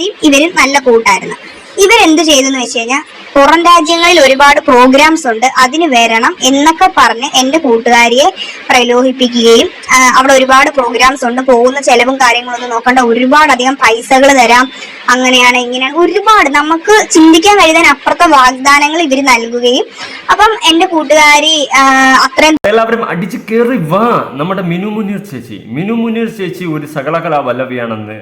കൂട്ടുകാരിയും ഇവരും നല്ല കൂട്ടായിരുന്നു. ഇവരെന്ത് ചെയ്തെന്ന് വെച്ച് കഴിഞ്ഞാൽ പുറം രാജ്യങ്ങളിൽ ഒരുപാട് പ്രോഗ്രാംസ് ഉണ്ട് അതിന് വരണം എന്നൊക്കെ പറഞ്ഞ് എന്റെ കൂട്ടുകാരിയെ പ്രലോഭിപ്പിക്കുകയും അവിടെ ഒരുപാട് പ്രോഗ്രാംസ് ഉണ്ട് പോകുന്ന ചെലവും കാര്യങ്ങളൊന്നും നോക്കണ്ട ഒരുപാട് അധികം പൈസകൾ തരാം അങ്ങനെയാണ് ഇങ്ങനെയാണ് ഒരുപാട് നമുക്ക് ചിന്തിക്കാൻ കഴിയുന്ന അപ്പുറത്തെ വാഗ്ദാനങ്ങൾ ഇവർ നൽകുകയും അപ്പം എന്റെ കൂട്ടുകാരി അത്രയും എല്ലാവരും അടിച്ചു കയറി വാ നമ്മുടെ മിനു മുനീർ ചേച്ചി. മിനു മുനീർ ചേച്ചി ഒരു സകലകലാ വല്ലവിയാണെന്ന്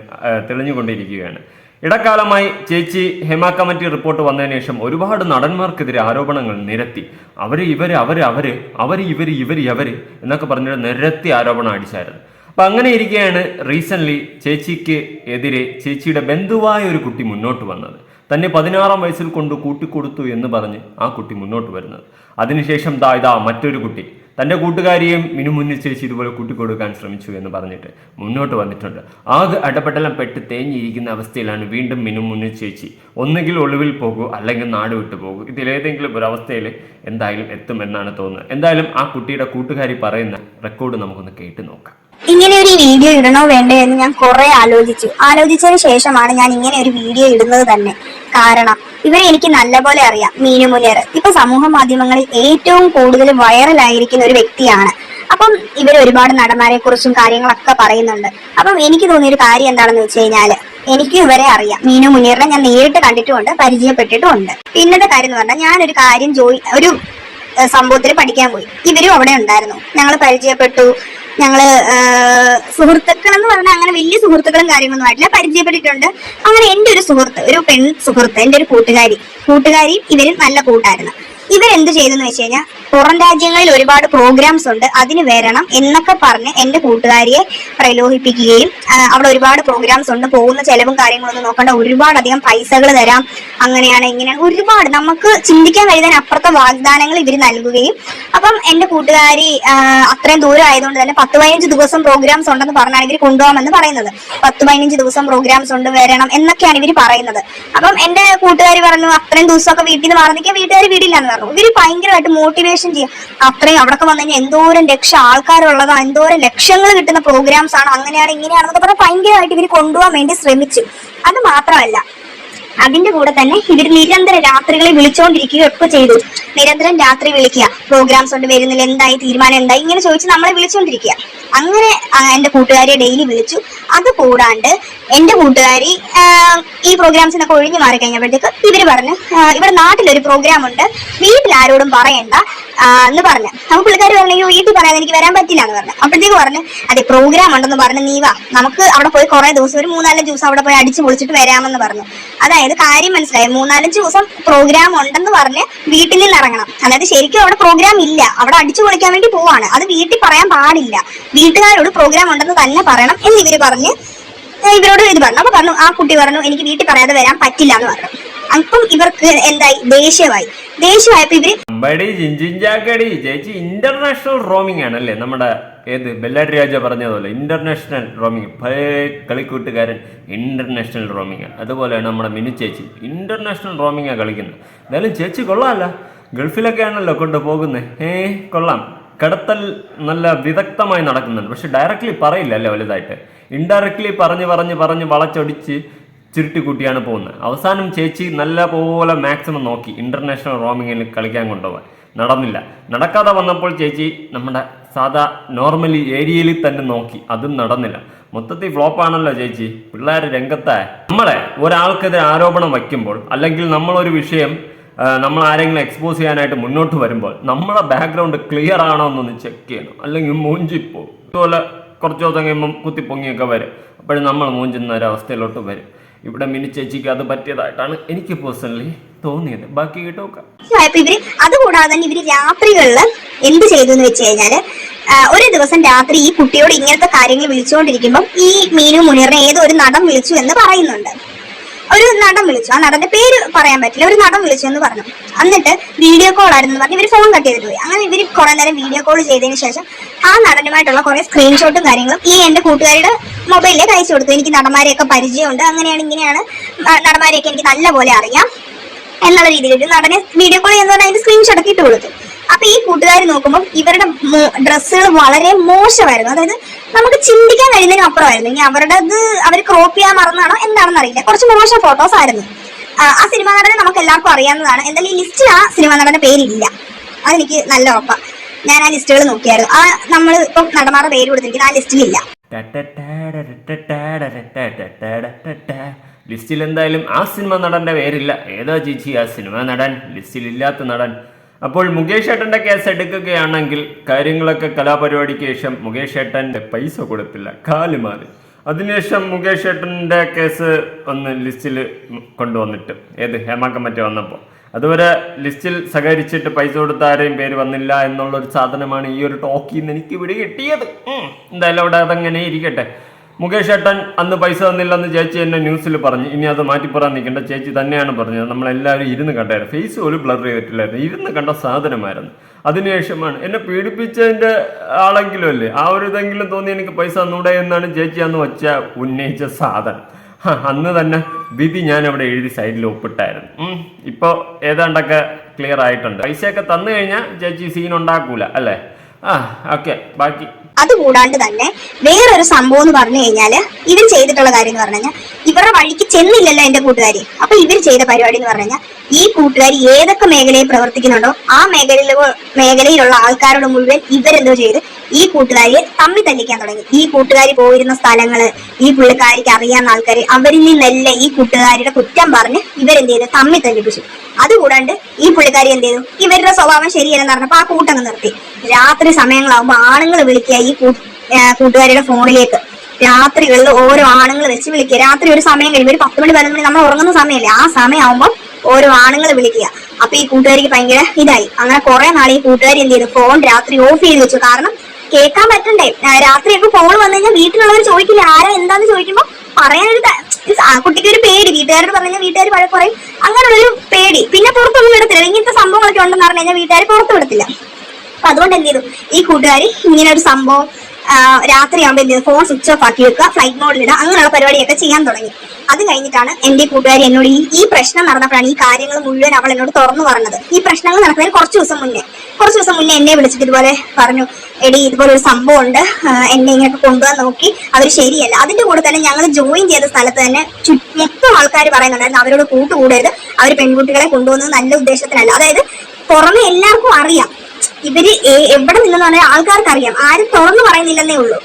തെളിഞ്ഞുകൊണ്ടിരിക്കുകയാണ്. ഇടക്കാലമായി ചേച്ചി ഹെമ കമ്മിറ്റി റിപ്പോർട്ട് വന്നതിന് ശേഷം ഒരുപാട് നടന്മാർക്കെതിരെ ആരോപണങ്ങൾ നിരത്തി. അവർ ഇവർ അവർ അവർ അവർ ഇവർ ഇവർ അവർ എന്നൊക്കെ പറഞ്ഞിട്ട് നിരത്തി ആരോപണം അടിച്ചായിരുന്നു. അപ്പൊ അങ്ങനെ ഇരിക്കെയാണ് റീസെന്റ് ചേച്ചിക്ക് എതിരെ ചേച്ചിയുടെ ബന്ധുവായ ഒരു കുട്ടി മുന്നോട്ട് വന്നത്. തന്നെ പതിനാറാം വയസ്സിൽ കൊണ്ട് കൂട്ടിക്കൊടുത്തു എന്ന് പറഞ്ഞ് ആ കുട്ടി മുന്നോട്ട് വരുന്നത്. അതിനുശേഷം ദാ ഇതാ മറ്റൊരു കുട്ടി. തന്റെ കൂട്ടുകാരിയെയും മിനുമുന്നിൽ ചേച്ചി ഇതുപോലെ കൂട്ടിക്കൊടുക്കാൻ ശ്രമിച്ചു എന്ന് പറഞ്ഞിട്ട് മുന്നോട്ട് വന്നിട്ടുണ്ട്. ആകെ അടപെട്ടെല്ലാം പെട്ട് തേഞ്ഞിരിക്കുന്ന അവസ്ഥയിലാണ് വീണ്ടും മിനുമുന്നിൽ ചേച്ചി ഒന്നുകിൽ ഒളിവിൽ പോകൂ അല്ലെങ്കിൽ നാട് വിട്ടു പോകൂ. ഇതിലേതെങ്കിലും ഒരു അവസ്ഥയിൽ എന്തായാലും എത്തുമെന്നാണ് തോന്നുന്നത്. എന്തായാലും ആ കുട്ടിയുടെ കൂട്ടുകാരി പറയുന്ന റെക്കോർഡ് നമുക്കൊന്ന് കേട്ട് നോക്കാം. ഇങ്ങനെ ഒരു വീഡിയോ ഇടണോ വേണ്ടേ എന്ന് ഞാൻ കുറെ ആലോചിച്ചു. ആലോചിച്ചതിന് ശേഷമാണ് ഞാൻ ഇങ്ങനെ ഒരു വീഡിയോ ഇടുന്നത് തന്നെ. കാരണം ഇവരെ എനിക്ക് നല്ലപോലെ അറിയാം മീനു മുനേർ. ഇപ്പൊ സമൂഹ മാധ്യമങ്ങളിൽ ഏറ്റവും കൂടുതൽ വൈറലായിരിക്കുന്ന ഒരു വ്യക്തിയാണ്. അപ്പം ഇവർ ഒരുപാട് നടന്മാരെ കുറിച്ചും കാര്യങ്ങളൊക്കെ പറയുന്നുണ്ട്. അപ്പം എനിക്ക് തോന്നിയ ഒരു കാര്യം എന്താണെന്ന് വെച്ച് കഴിഞ്ഞാൽ എനിക്ക് ഇവരെ അറിയാം. മീനു മുനീറിനെ ഞാൻ നേരിട്ട് കണ്ടിട്ടുമുണ്ട് പരിചയപ്പെട്ടിട്ടുമുണ്ട്. പിന്നത്തെ കാര്യം എന്ന് പറഞ്ഞാൽ ഞാനൊരു കാര്യം ജോയി ഒരു സംഭവത്തിൽ പഠിക്കാൻ പോയി. ഇവരും അവിടെ ഉണ്ടായിരുന്നു. ഞങ്ങൾ പരിചയപ്പെട്ടു. ഞങ്ങൾ സുഹൃത്തുക്കൾ എന്ന് പറഞ്ഞാൽ അങ്ങനെ വലിയ സുഹൃത്തുക്കളും കാര്യങ്ങളൊന്നും ആയിട്ടില്ല. പരിചയപ്പെട്ടിട്ടുണ്ട്. അങ്ങനെ എന്റെ ഒരു സുഹൃത്ത് ഒരു പെൺ സുഹൃത്ത് എന്റെ ഒരു കൂട്ടുകാരി. കൂട്ടുകാരി ഇവരും നല്ല കൂട്ടായിരുന്നു. ഇവരെന്ത് ചെയ്തെന്ന് വെച്ച് കഴിഞ്ഞാൽ പുറം രാജ്യങ്ങളിൽ ഒരുപാട് പ്രോഗ്രാംസ് ഉണ്ട്. അതിന് വരണം എന്നൊക്കെ പറഞ്ഞ് എന്റെ കൂട്ടുകാരിയെ പ്രലോഭിപ്പിക്കുകയും അവിടെ ഒരുപാട് പ്രോഗ്രാംസ് ഉണ്ട്. പോകുന്ന ചെലവും കാര്യങ്ങളൊന്നും നോക്കണ്ട. ഒരുപാട് അധികം പൈസകൾ തരാം. അങ്ങനെയാണ് ഇങ്ങനെ ഒരുപാട് നമുക്ക് ചിന്തിക്കാൻ കഴിയുന്നതിന് അപ്പുറത്തെ വാഗ്ദാനങ്ങൾ ഇവർ നൽകുകയും അപ്പം എന്റെ കൂട്ടുകാരി അത്രയും ദൂരം ആയതുകൊണ്ട് തന്നെ പത്ത് പതിനഞ്ച് ദിവസം പ്രോഗ്രാംസ് ഉണ്ടെന്ന് പറഞ്ഞാണ് ഇവർ കൊണ്ടുപോകാമെന്ന് പറയുന്നത്. പത്ത് പതിനഞ്ച് ദിവസം പ്രോഗ്രാംസ് ഉണ്ട് വരണം എന്നൊക്കെയാണ് ഇവർ പറയുന്നത്. അപ്പം എന്റെ കൂട്ടുകാരി പറഞ്ഞു അത്രയും ദിവസമൊക്കെ വീട്ടിൽ നിന്ന് മാറി വീട്ടുകാർ വീടില്ലാന്ന് പറഞ്ഞു. ഇവർ ഭയങ്കരമായിട്ട് മോട്ടിവേഷൻ ചെയ്യും. അത്രയും അവിടെ വന്നു കഴിഞ്ഞാൽ എന്തോരം ലക്ഷം ആൾക്കാരുള്ളതാ എന്തോരം ലക്ഷങ്ങൾ കിട്ടുന്ന പ്രോഗ്രാംസ് ആണ് അങ്ങനെയാണ് ഇങ്ങനെയാണെന്നൊക്കെ പറഞ്ഞാൽ ഭയങ്കരമായിട്ട് ഇവർ കൊണ്ടുപോകാൻ വേണ്ടി ശ്രമിച്ചു. അത് മാത്രമല്ല അതിന്റെ കൂടെ തന്നെ ഇവർ നിരന്തരം രാത്രികളെ വിളിച്ചുകൊണ്ടിരിക്കുക ഒക്കെ ചെയ്തു. നിരന്തരം രാത്രി വിളിക്കുക. പ്രോഗ്രാംസ് കൊണ്ട് വരുന്നില്ല എന്തായി തീരുമാനം എന്തായി ഇങ്ങനെ ചോദിച്ച് നമ്മളെ വിളിച്ചുകൊണ്ടിരിക്കുക അങ്ങനെ എന്റെ കൂട്ടുകാരെ ഡെയിലി വിളിച്ചു. അത് കൂടാണ്ട് എന്റെ കൂട്ടുകാരി ഈ പ്രോഗ്രാംസിനൊക്കെ ഒഴിഞ്ഞു മാറി കഴിഞ്ഞപ്പോഴത്തേക്ക് ഇവർ പറഞ്ഞു ഇവിടെ നാട്ടിലൊരു പ്രോഗ്രാം ഉണ്ട് വീട്ടിൽ ആരോടും പറയണ്ട എന്ന് പറഞ്ഞു. അപ്പൊ പുള്ളിക്കാർ പറഞ്ഞു "അയ്യോ, വീട്ടിൽ പറയാതെ എനിക്ക് വരാൻ പറ്റില്ല എന്ന് പറഞ്ഞു. അപ്പോഴത്തേക്ക് പറഞ്ഞു അതെ പ്രോഗ്രാം ഉണ്ടെന്ന് പറഞ്ഞു നീ വാ. നമുക്ക് അവിടെ പോയി കുറെ ദിവസം ഒരു മൂന്നാലഞ്ച് ദിവസം അവിടെ പോയി അടിച്ചു പൊളിച്ചിട്ട് വരാമെന്ന് പറഞ്ഞു. അതായത് കാര്യം മനസ്സിലായി? മൂന്നാലഞ്ച് ദിവസം പ്രോഗ്രാം ഉണ്ടെന്ന് പറഞ്ഞ് വീട്ടിൽ നിന്ന് ഇറങ്ങണം. അതായത് ശരിക്കും അവിടെ പ്രോഗ്രാം ഇല്ല. അവിടെ അടിച്ചു പൊളിക്കാൻ വേണ്ടി പോവാണ്. അത് വീട്ടിൽ പറയാൻ പാടില്ല. വീട്ടുകാരോട് പ്രോഗ്രാം ഉണ്ടെന്ന് തന്നെ പറയണം എന്ന് ഇവർ പറഞ്ഞ്. ഏ, ഇവരോട് ഇത് പറഞ്ഞു. അപ്പൊ പറഞ്ഞു ആ കുട്ടി പറഞ്ഞു എനിക്ക് വീട്ടിൽ പറയാതെ വരാൻ പറ്റില്ല എന്ന് പറഞ്ഞു. അപ്പം ഇവർക്ക് എന്തായി? ദേഷ്യമായി. ദേഷ്യമായപ്പോ ഇവർ ജിഞ്ചിഞ്ചാക്കടി ചേച്ചി ഇന്റർനാഷണൽ റോമിംഗ് ആണ് അല്ലേ? നമ്മുടെ ഏത്? ബെല്ലാരി രാജ പറഞ്ഞതുപോലെ ഇന്റർനാഷണൽ റോമിംഗ് പഴയ കളിക്കൂട്ടുകാരൻ ഇന്റർനാഷണൽ റോമിംഗ് ആണ്. അതുപോലെയാണ് നമ്മുടെ മിനു ചേച്ചി. ഇന്റർനാഷണൽ റോമിംഗാണ് കളിക്കുന്നത്. എന്തായാലും ചേച്ചി കൊള്ളാമല്ല. ഗൾഫിലൊക്കെ ആണല്ലോ കൊണ്ട് പോകുന്നത് ഏ കൊള്ളാം. കടത്തൽ നല്ല വിദഗ്ധമായി നടക്കുന്നുണ്ട്. പക്ഷെ ഡയറക്റ്റ്ലി പറയില്ല അല്ലേ വലുതായിട്ട്? ഇൻഡയറക്റ്റ്ലി പറഞ്ഞ് പറഞ്ഞ് പറഞ്ഞ് വളച്ചൊടിച്ച് ചുരുട്ടിക്കൂട്ടിയാണ് പോകുന്നത്. അവസാനം ചേച്ചി നല്ല പോലെ മാക്സിമം നോക്കി. ഇന്റർനാഷണൽ റോമിങ്ങിൽ കളിക്കാൻ കൊണ്ടുപോകാൻ നടന്നില്ല. നടക്കാതെ വന്നപ്പോൾ ചേച്ചി നമ്മുടെ സാധാ നോർമലി ഏരിയയിൽ തന്നെ നോക്കി. അതും നടന്നില്ല. മൊത്തത്തിൽ ഫ്ലോപ്പാണല്ലോ ചേച്ചി. പിള്ളേർ രംഗത്തായ നമ്മളെ ഒരാൾക്കെതിരെ ആരോപണം വയ്ക്കുമ്പോൾ അല്ലെങ്കിൽ നമ്മളൊരു വിഷയം നമ്മൾ ആരെങ്കിലും എക്സ്പോസ് ചെയ്യാനായിട്ട് മുന്നോട്ട് വരുമ്പോൾ നമ്മളെ ബാക്ക്ഗ്രൗണ്ട് ക്ലിയർ ആണോ എന്നൊന്ന് ചെക്ക് ചെയ്യണം. അല്ലെങ്കിൽ മൂഞ്ചിപ്പോ ഇതുപോലെ കുറച്ച് ദിവസം കഴിയുമ്പം കുത്തിപ്പൊങ്ങിയൊക്കെ വരും. അപ്പോഴും നമ്മൾ മൂഞ്ചുന്ന ഒരവസ്ഥയിലോട്ട് വരും. ഇവിടെ മിനി ചേച്ചിക്ക് അത് പറ്റിയതായിട്ടാണ് എനിക്ക് പേഴ്സണലി തോന്നിയത്. ബാക്കി കേട്ടോക്കാം ഇവർ അതുകൂടാതെ തന്നെ ഇവർ രാത്രികളിൽ എന്ത് ചെയ്തു എന്ന് വെച്ച് കഴിഞ്ഞാൽ ഒരു ദിവസം രാത്രി ഈ കുട്ടിയോട് ഇങ്ങനത്തെ കാര്യങ്ങൾ വിളിച്ചുകൊണ്ടിരിക്കുമ്പോൾ ഈ മീനു മുനീറിനെ ഏതോ ഒരു നടം വിളിച്ചു എന്ന് പറയുന്നുണ്ട്. ഒരു നടൻ വിളിച്ചു. ആ നടന്റെ പേര് പറയാൻ പറ്റില്ല. ഒരു നടൻ വിളിച്ചു എന്ന് പറഞ്ഞു. എന്നിട്ട് വീഡിയോ കോൾ ആയിരുന്നു പറഞ്ഞ് ഇവർ ഫോൺ കട്ട് ചെയ്തിട്ട് പോയി. അങ്ങനെ ഇവർ കുറെ നേരം വീഡിയോ കോൾ ചെയ്തതിന് ശേഷം ആ നടനുമായിട്ടുള്ള കുറെ സ്ക്രീൻഷോട്ടും കാര്യങ്ങളും ഈ എന്റെ കൂട്ടുകാരുടെ മൊബൈലിൽ അയച്ചു കൊടുത്തു. എനിക്ക് നടന്മാരെയൊക്കെ പരിചയമുണ്ട്. അങ്ങനെയാണ് ഇങ്ങനെയാണ് നടന്മാരെയൊക്കെ എനിക്ക് നല്ലപോലെ അറിയാം എന്നുള്ള രീതിയിൽ ഒരു നടനെ വീഡിയോ കോൾ ചെയ്യുന്ന അതിന്റെ സ്ക്രീൻഷോട്ടൊക്കെ ഇട്ട് കൊടുത്തു. അപ്പൊ ഈ കൂട്ടുകാർ നോക്കുമ്പോൾ ഇവരുടെ ഡ്രസ്സുകൾ വളരെ മോശമായിരുന്നു അതായത് നമുക്ക് ചിന്തിക്കാൻ കഴിയുന്നതിന് അപ്പുറമായിരുന്നു ഇനി അവരുടേത് അവർ ക്രോപ്പ് ചെയ്യാൻ മറന്നാണോ എന്താണെന്ന് അറിയില്ല കുറച്ച് മോശം ഫോട്ടോസ് ആയിരുന്നു ആ, സിനിമ നടനെ നമുക്ക് എല്ലാവർക്കും അറിയാവുന്നതാണ് എന്തായാലും ഈ ലിസ്റ്റിൽ ആ സിനിമാ നടന്റെ പേരില്ല അതെനിക്ക് നല്ല ഉറപ്പാ ഞാൻ ആ ലിസ്റ്റുകൾ നോക്കിയായിരുന്നു ആ നമ്മൾ ഇപ്പം നടന്മാരുടെ പേര് കൊടുത്തിരിക്കുന്ന ആ ലിസ്റ്റിലില്ല ലിസ്റ്റിൽ എന്തായാലും ആ സിനിമ നടന്റെ പേരില്ല ഏതാ ചേച്ചി ആ സിനിമ നടൻ ലിസ്റ്റിൽ ഇല്ലാത്ത നടൻ അപ്പോൾ മുകേഷ് ഏട്ടന്റെ കേസ് എടുക്കുകയാണെങ്കിൽ കാര്യങ്ങളൊക്കെ കലാപരിപാടിക്ക് ശേഷം മുകേഷ് ഏട്ടന്റെ പൈസ കൊടുത്തില്ല കാൽ മാറി. അതിനുശേഷം മുകേഷ് ഏട്ടന്റെ കേസ് ഒന്ന് ലിസ്റ്റിൽ കൊണ്ടുവന്നിട്ട് ഏത് ഹേമ കമ്മിറ്റി വന്നപ്പോൾ. അതുവരെ ലിസ്റ്റിൽ സഹകരിച്ചിട്ട് പൈസ കൊടുത്ത ആരെയും പേര് വന്നില്ല എന്നുള്ള ഒരു സാധനമാണ് ഈ ഒരു ടോക്കിൽ നിന്ന് എനിക്ക് ഇവിടെ കിട്ടിയത്. എന്തായാലും അവിടെ അതങ്ങനെ ഇരിക്കട്ടെ. മുകേഷ് ഏട്ടൻ അന്ന് പൈസ തന്നില്ലെന്ന് ചേച്ചി എന്നെ ന്യൂസിൽ പറഞ്ഞു. ഇനി അത് മാറ്റി പറയാൻ നിൽക്കേണ്ട. ചേച്ചി തന്നെയാണ് പറഞ്ഞത്. നമ്മളെല്ലാവരും ഇരുന്ന് കണ്ടായിരുന്നു. ഫേസ് ഒരു ബ്ലർ ചെയ്തിട്ടില്ലായിരുന്നു. ഇരുന്ന് കണ്ട സാധനമായിരുന്നു. അതിനുശേഷമാണ് എന്നെ പീഡിപ്പിച്ചതിന്റെ ആളെങ്കിലും അല്ലേ? ആ ഒരു ഇതെങ്കിലും തോന്നി എനിക്ക് പൈസ തന്നൂടെ എന്നാണ് ചേച്ചി അന്ന് വച്ച ഉന്നയിച്ച സാധനം. അന്ന് തന്നെ വിധി ഞാൻ അവിടെ എഴുതി സൈഡിൽ ഒപ്പിട്ടായിരുന്നു. ഇപ്പോൾ ഏതാണ്ടൊക്കെ ക്ലിയർ ആയിട്ടുണ്ട്. പൈസയൊക്കെ തന്നു കഴിഞ്ഞാൽ ചേച്ചി സീൻ ഉണ്ടാക്കൂല അല്ലേ? ആ ബാക്കി. അതുകൂടാണ്ട് തന്നെ വേറൊരു സംഭവം എന്ന് പറഞ്ഞു കഴിഞ്ഞാൽ ഇവർ ചെയ്തിട്ടുള്ള കാര്യം എന്ന് പറഞ്ഞു കഴിഞ്ഞാൽ ഇവരുടെ വഴിക്ക് ചെന്നില്ലല്ലോ എന്റെ കൂട്ടുകാരി. അപ്പൊ ഇവർ ചെയ്ത പരിപാടി എന്ന് പറഞ്ഞു കഴിഞ്ഞാൽ ഈ കൂട്ടുകാരി ഏതൊക്കെ മേഖലയിൽ പ്രവർത്തിക്കുന്നുണ്ടോ ആ മേഖലയിൽ മേഖലയിലുള്ള ആൾക്കാരോട് മുഴുവൻ ഇവരെന്തോ ചെയ്ത് ഈ കൂട്ടുകാരിയെ തമ്മി തല്ലിക്കാൻ തുടങ്ങി. ഈ കൂട്ടുകാരി പോയിരുന്ന സ്ഥലങ്ങൾ ഈ പുള്ളിക്കാരിക്ക് അറിയാവുന്ന ആൾക്കാർ അവരിൽ നിന്നല്ല ഈ കൂട്ടുകാരിയുടെ കുറ്റം പറഞ്ഞ് ഇവരെന്ത് ചെയ്തു? തമ്മി തല്ലിപ്പിച്ചു. അതുകൂടാണ്ട് ഈ പുള്ളിക്കാരി എന്ത് ചെയ്തു? ഇവരുടെ സ്വഭാവം ശരിയല്ലെന്ന് പറഞ്ഞപ്പോ ആ കൂട്ടങ്ങ് നിർത്തി. രാത്രി സമയങ്ങളാവുമ്പോ ആണുങ്ങൾ വിളിക്കുക ഈ കൂട്ടുകാരിയുടെ ഫോണിലേക്ക്. രാത്രികളിൽ ഓരോ ആണുങ്ങൾ വെച്ച് വിളിക്കുക. രാത്രി ഒരു സമയം കഴിയുമ്പോൾ ഒരു പത്ത് മണി പതിനൊന്ന് മണി നമ്മൾ ഉറങ്ങുന്ന സമയമല്ലേ? ആ സമയമാകുമ്പോൾ ഓരോ ആണുങ്ങൾ വിളിക്കുക. അപ്പൊ ഈ കൂട്ടുകാരിക്ക് ഭയങ്കര ഇതായി. അങ്ങനെ കുറെ നാൾ ഈ കൂട്ടുകാരി എന്ത് ചെയ്തു? ഫോൺ രാത്രി ഓഫ് ചെയ്ത് വെച്ചു. കാരണം കേൾക്കാൻ പറ്റണ്ടേ. രാത്രിയൊക്കെ ഫോൺ വന്നു കഴിഞ്ഞാൽ വീട്ടിലുള്ളവർ ചോദിക്കില്ല ആരാ? എന്താന്ന്? ചോദിക്കുമ്പോൾ പറയാനൊരു കുട്ടിക്ക് ഒരു പേടി. വീട്ടുകാരോട് പറഞ്ഞാൽ വീട്ടുകാർ പഴയ പറയും. അങ്ങനെയുള്ളൊരു പേടി. പിന്നെ പുറത്തൊന്നും വിടത്തില്ല. ഇങ്ങനത്തെ സംഭവങ്ങളൊക്കെ ഉണ്ടെന്ന് പറഞ്ഞു കഴിഞ്ഞാൽ വീട്ടുകാർ പുറത്തു വിടത്തില്ല. അപ്പൊ അതുകൊണ്ട് എന്ത് ചെയ്തു? ഈ കൂട്ടുകാരി ഇങ്ങനെ ഒരു സംഭവം രാത്രിയാകുമ്പോൾ എന്ത് ഫോൺ സ്വിച്ച് ഓഫ് ആക്കി വെക്കുക ഫ്ലൈറ്റ് മോഡിലിടുക അങ്ങനെയുള്ള പരിപാടിയൊക്കെ ചെയ്യാൻ തുടങ്ങി. അത് കഴിഞ്ഞിട്ടാണ് എന്റെ കൂട്ടുകാരി എന്നോട് ഈ ഈ പ്രശ്നം നടന്നപ്പോഴാണ് ഈ കാര്യങ്ങൾ മുഴുവൻ അവൾ എന്നോട് തുറന്നു പറഞ്ഞത്. ഈ പ്രശ്നങ്ങൾ നടക്കുന്നതിന് കുറച്ച് ദിവസം മുന്നേ. കുറച്ച് ദിവസം മുന്നേ എന്നെ വിളിച്ചിട്ട് ഇതുപോലെ പറഞ്ഞു എടി ഇതുപോലെ ഒരു സംഭവം ഉണ്ട് എന്നെ ഇങ്ങോട്ട് കൊണ്ടുപോകാൻ നോക്കി. അവർ ശരിയല്ല. അതിന്റെ കൂടെ തന്നെ ഞങ്ങൾ ജോയിൻ ചെയ്ത സ്ഥലത്ത് തന്നെ മൊത്തം ആൾക്കാർ പറയുന്നുണ്ടായിരുന്നു അവരോട് കൂട്ടുകൂടരുത്. അവർ പെൺകുട്ടികളെ കൊണ്ടുപോകുന്നത് നല്ല ഉദ്ദേശത്തിനല്ല അതായത് പുറമെ എല്ലാവർക്കും അറിയാം. ഇവർ എവിടെ നിന്നെന്ന് പറഞ്ഞാൽ ആൾക്കാർക്ക് അറിയാം ആരും തുറന്നു പറയുന്നില്ലെന്നേ ഉള്ളൂ.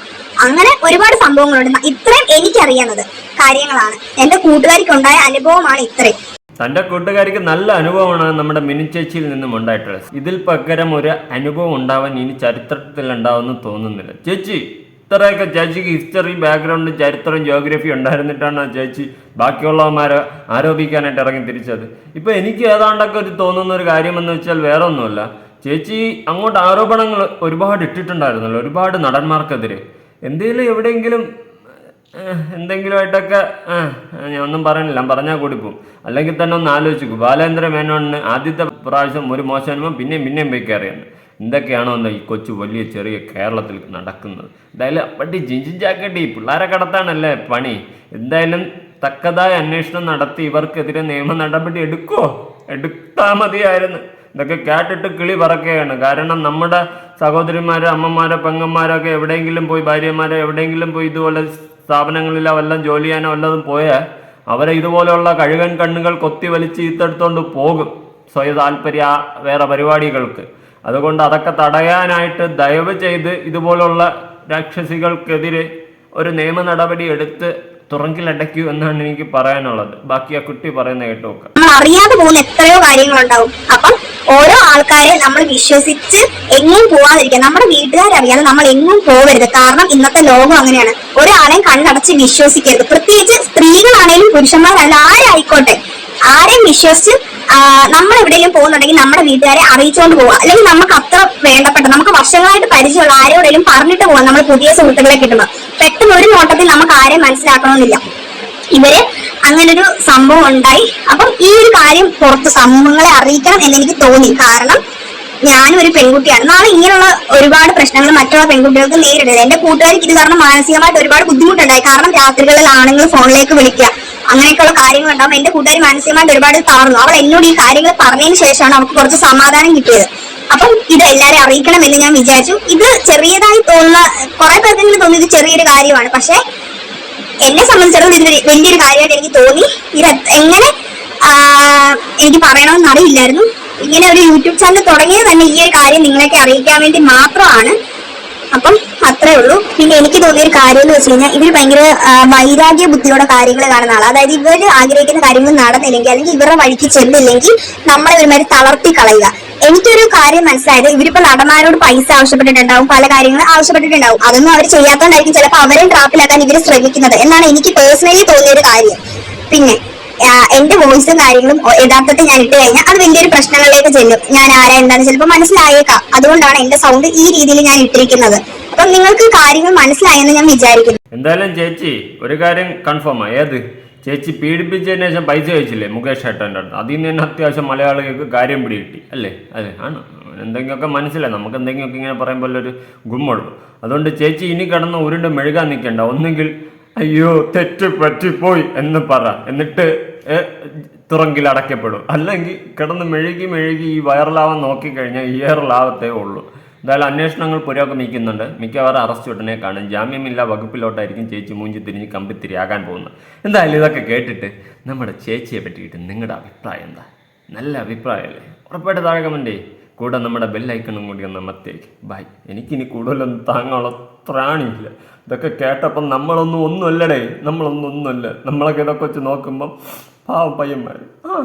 അങ്ങനെ ഒരുപാട് സംഭവങ്ങളുണ്ട്. ഇത്രയും എനിക്കറിയാവുന്നത് കാര്യങ്ങളാണ്. എന്റെ കൂട്ടുകാരിക്ക് ഉണ്ടായ അനുഭവമാണ് ഇത്രയും. തന്റെ കൂട്ടുകാരിക്ക് നല്ല അനുഭവമാണ് നമ്മുടെ മിനി ചേച്ചിയിൽ നിന്നും ഉണ്ടായിട്ടുള്ളത്. ഇതിൽ പകരം ഒരു അനുഭവം ഉണ്ടാവാൻ ഇനി ചരിത്രത്തിൽ ഉണ്ടാവുമെന്ന് തോന്നുന്നില്ല. ചേച്ചി ഇത്രയൊക്കെ ചേച്ചിക്ക് ഹിസ്റ്ററി ബാക്ക്ഗ്രൗണ്ട് ചരിത്രം ജോഗ്രഫി ഉണ്ടായിരുന്നിട്ടാണ് ചേച്ചി ബാക്കിയുള്ളവന്മാരെ ആരോപിക്കാനായിട്ട് ഇറങ്ങി തിരിച്ചത്. ഇപ്പൊ എനിക്ക് ഏതാണ്ടൊക്കെ ഒരു തോന്നുന്ന ഒരു കാര്യമെന്ന് വെച്ചാൽ വേറെ ഒന്നുമല്ല ചേച്ചി അങ്ങോട്ട് ആരോപണങ്ങൾ ഒരുപാട് ഇട്ടിട്ടുണ്ടായിരുന്നല്ലോ ഒരുപാട് നടന്മാർക്കെതിരെ. എന്തെങ്കിലും എവിടെയെങ്കിലും എന്തെങ്കിലും ആയിട്ടൊക്കെ ഞാൻ ഒന്നും പറയണില്ല പറഞ്ഞാൽ കൂടി പോകും അല്ലെങ്കിൽ തന്നെ ഒന്ന് ആലോചിക്കും. ബാലേന്ദ്ര മേനോണിന് ആദ്യത്തെ പ്രാവശ്യം ഒരു മോശം പിന്നെയും പിന്നെയും പോയി കയറിയാണ് എന്തൊക്കെയാണോ എന്താ ഈ കൊച്ചു വലിയ ചെറിയ കേരളത്തിൽ നടക്കുന്നത്. എന്തായാലും അപ്പട്ടി ജിഞ്ചിൻ ഈ പിള്ളേരെ കടത്താണല്ലേ പണി. എന്തായാലും തക്കതായ അന്വേഷണം നടത്തി ഇവർക്കെതിരെ നിയമ നടപടി എടുക്കുമോ എടുത്താൽ മതിയായിരുന്നു. ഇതൊക്കെ കേട്ടിട്ട് കിളി പറക്കുകയാണ്. കാരണം നമ്മുടെ സഹോദരിമാരോ അമ്മമാരോ പെങ്ങന്മാരോ ഒക്കെ എവിടെയെങ്കിലും പോയി ഭാര്യമാരോ എവിടെയെങ്കിലും പോയി ഇതുപോലെ സ്ഥാപനങ്ങളിലോ വല്ലതും ജോലി ചെയ്യാനോ വല്ലതും പോയാൽ അവരെ ഇതുപോലെയുള്ള കഴുകൻ കണ്ണുകൾ കൊത്തി വലിച്ച് ഈത്തെടുത്തോണ്ട് പോകും സ്വയ താല്പര്യ വേറെ പരിപാടികൾക്ക്. അതുകൊണ്ട് അതൊക്കെ തടയാനായിട്ട് ദയവ് ചെയ്ത് ഇതുപോലുള്ള രാക്ഷസികൾക്കെതിരെ ഒരു നിയമ നടപടി എടുത്ത് തുറങ്കിലടയ്ക്കൂ എന്നാണ് എനിക്ക് പറയാനുള്ളത്. ബാക്കി ആ കുട്ടി പറയുന്ന കേട്ടു നമ്മൾ അറിയാതെ പോകുന്ന എത്രയോ കാര്യങ്ങളുണ്ടാവും. അപ്പം ഓരോ ആൾക്കാരെ നമ്മൾ വിശ്വസിച്ച് എങ്ങും പോവാതിരിക്കുക നമ്മുടെ വീട്ടുകാരറിയാതെ നമ്മൾ എങ്ങും പോവരുത്. കാരണം ഇന്നത്തെ ലോകം അങ്ങനെയാണ്. ഒരാളെയും കണ്ണടച്ച് വിശ്വസിക്കരുത്. പ്രത്യേകിച്ച് സ്ത്രീകളാണേലും പുരുഷന്മാരാണെങ്കിലും ആരായിക്കോട്ടെ ആരെയും വിശ്വസിച്ച് നമ്മൾ എവിടെയെങ്കിലും പോകുന്നുണ്ടെങ്കിൽ നമ്മുടെ വീട്ടുകാരെ അറിയിച്ചുകൊണ്ട് പോവുക. അല്ലെങ്കിൽ നമുക്ക് അത്ര വേണ്ടപ്പെട്ട നമുക്ക് വർഷങ്ങളായിട്ട് പരിചയമുള്ള ആരോടെങ്കിലും പറഞ്ഞിട്ട് പോവാം. നമ്മൾ പുതിയ സുഹൃത്തുക്കളെ കിട്ടുമ്പോൾ ആരെയും മനസ്സിലാക്കണമെന്നില്ല. ഇവർ അങ്ങനൊരു സംഭവം ഉണ്ടായി. അപ്പം ഈ ഒരു കാര്യം പുറത്ത് സമൂഹങ്ങളെ അറിയിക്കണം എന്ന് എനിക്ക് തോന്നി. കാരണം ഞാനും ഒരു പെൺകുട്ടിയാണ്. നാളെ ഇങ്ങനെയുള്ള ഒരുപാട് പ്രശ്നങ്ങൾ മറ്റുള്ള പെൺകുട്ടികൾക്ക് നേരിടരുത് എന്റെ കൂട്ടുകാർക്ക് ഇത് കാരണം മാനസികമായിട്ട് ഒരുപാട് ബുദ്ധിമുട്ടുണ്ടായി. കാരണം രാത്രികളിൽ ആണുങ്ങൾ ഫോണിലേക്ക് വിളിക്കുക അങ്ങനെയൊക്കെയുള്ള കാര്യങ്ങൾ ഉണ്ടാവും എന്റെ കൂട്ടുകാർ മാനസികമായിട്ട് ഒരുപാട് തളർന്നു. അവൾ എന്നോട് ഈ കാര്യങ്ങൾ പറഞ്ഞതിന് ശേഷമാണ് അവൾക്ക് കുറച്ച് സമാധാനം കിട്ടിയത്. അപ്പം ഇത് എല്ലാരെ അറിയിക്കണം എന്ന് ഞാൻ വിചാരിച്ചു. ഇത് ചെറിയതായി തോന്നുന്ന കുറെ പേർക്കെങ്കിലും തോന്നി ഇത് ചെറിയൊരു കാര്യമാണ്. പക്ഷെ എന്നെ സംബന്ധിച്ചിടത്തോളം ഇതൊരു വലിയൊരു കാര്യമായിട്ട് എനിക്ക് തോന്നി. ഇത് എങ്ങനെ എനിക്ക് പറയണമെന്ന് അറിയില്ലായിരുന്നു. ഇങ്ങനെ ഒരു യൂട്യൂബ് ചാനൽ തുടങ്ങിയത് തന്നെ ഈ ഒരു കാര്യം നിങ്ങളൊക്കെ അറിയിക്കാൻ വേണ്ടി മാത്രമാണ്. അപ്പം അത്രേ ഉള്ളൂ. പിന്നെ എനിക്ക് തോന്നിയ ഒരു കാര്യം എന്ന് വെച്ച് കഴിഞ്ഞാൽ ഇവർ ഭയങ്കര വൈരാഗ്യ ബുദ്ധിയോടെ കാര്യങ്ങൾ കാണുന്ന ആളാണ് അതായത് ഇവർ ആഗ്രഹിക്കുന്ന കാര്യങ്ങൾ നടന്നില്ലെങ്കിൽ അല്ലെങ്കിൽ ഇവരുടെ വഴിക്ക് ചെന്നില്ലെങ്കിൽ നമ്മളെ ഒരുമാതിരി തളർത്തി കളയുക എനിക്കൊരു കാര്യം മനസ്സിലായത് ഇവരിപ്പോ നടന്മാരോട് പൈസ ആവശ്യപ്പെട്ടിട്ടുണ്ടാവും പല കാര്യങ്ങളും ആവശ്യപ്പെട്ടിട്ടുണ്ടാവും. അതൊന്നും അവർ ചെയ്യാത്തോണ്ടായിരിക്കും ചിലപ്പോൾ അവരെയും ട്രാപ്പിലാക്കാൻ ഇവർ ശ്രമിക്കുന്നത് എന്നാണ് എനിക്ക് പേഴ്സണലി തോന്നിയ ഒരു കാര്യം. പിന്നെ എന്റെ വോയിസും കാര്യങ്ങളും യഥാർത്ഥത്തിൽ ഞാൻ ഇട്ട് കഴിഞ്ഞാൽ അത് വലിയൊരു പ്രശ്നങ്ങളിലേക്ക് ചെല്ലും. ഞാൻ ആരാ എന്താന്ന് ചിലപ്പോൾ മനസ്സിലായേക്കാം. അതുകൊണ്ടാണ് എന്റെ സൗണ്ട് ഈ രീതിയിൽ ഞാൻ ഇട്ടിരിക്കുന്നത്. അപ്പം നിങ്ങൾക്ക് കാര്യങ്ങൾ മനസ്സിലായെന്ന് ഞാൻ വിചാരിക്കുന്നു. എന്തായാലും ചേച്ചി ഒരു കാര്യം കൺഫേം ഏത്? ചേച്ചി പീഡിപ്പിച്ചതിന് ശേഷം പൈസ ചോദിച്ചില്ലേ മുകേഷ് ഏട്ടന്റെ അടുത്ത്? അതിൽ നിന്ന് തന്നെ അത്യാവശ്യം മലയാളികൾക്ക് കാര്യം പിടികിട്ടി അല്ലേ? അതെ ആണ്. എന്തെങ്കിലുമൊക്കെ മനസ്സിലായി. നമുക്ക് എന്തെങ്കിലുമൊക്കെ ഇങ്ങനെ പറയുമ്പോൾ ഒരു ഗുമ്മുള്ളൂ അതുകൊണ്ട് ചേച്ചി ഇനി കിടന്ന് ഉരുണ്ട് മെഴുകാൻ നിൽക്കണ്ട. ഒന്നുകിൽ അയ്യോ തെറ്റ് പറ്റിപ്പോയി എന്ന് പറ. എന്നിട്ട് തുറങ്കിൽ അടയ്ക്കപ്പെടും. അല്ലെങ്കിൽ കിടന്ന് മെഴുകി മെഴുകി ഈ വയറലാവാൻ നോക്കിക്കഴിഞ്ഞാൽ ഇയറിലാവത്തേ ഉള്ളൂ. എന്തായാലും അന്വേഷണങ്ങൾ പുരോഗമിക്കുന്നുണ്ട്. മിക്കവാറും അറസ്റ്റ് ഉടനെ കാണും. ജാമ്യമില്ല വകുപ്പിലോട്ടായിരിക്കും ചേച്ചി മൂഞ്ചി തിരിഞ്ഞ് കമ്പിത്തിരിയാകാൻ പോകുന്നത്. എന്തായാലും ഇതൊക്കെ കേട്ടിട്ട് നമ്മുടെ ചേച്ചിയെ പറ്റിയിട്ട് നിങ്ങളുടെ അഭിപ്രായം എന്താ? നല്ല അഭിപ്രായമല്ലേ? ഉറപ്പായിട്ട് താഴെ കമന്റേ കൂടെ നമ്മുടെ ബെല്ലൈക്കണും കൂടി ഒന്ന് അമർത്തേക്ക് ബൈ എനിക്കിനി കൂടുതലൊന്നും താങ്ങാനുള്ള ത്രാണിയില്ല. ഇതൊക്കെ കേട്ടപ്പം നമ്മളൊന്നും ഒന്നുമല്ലടേ. നമ്മളൊന്നും ഒന്നുമല്ല. നമ്മളൊക്കെ ഇതൊക്കെ വെച്ച് നോക്കുമ്പം പാവം പയ്യന്മാർ ആ.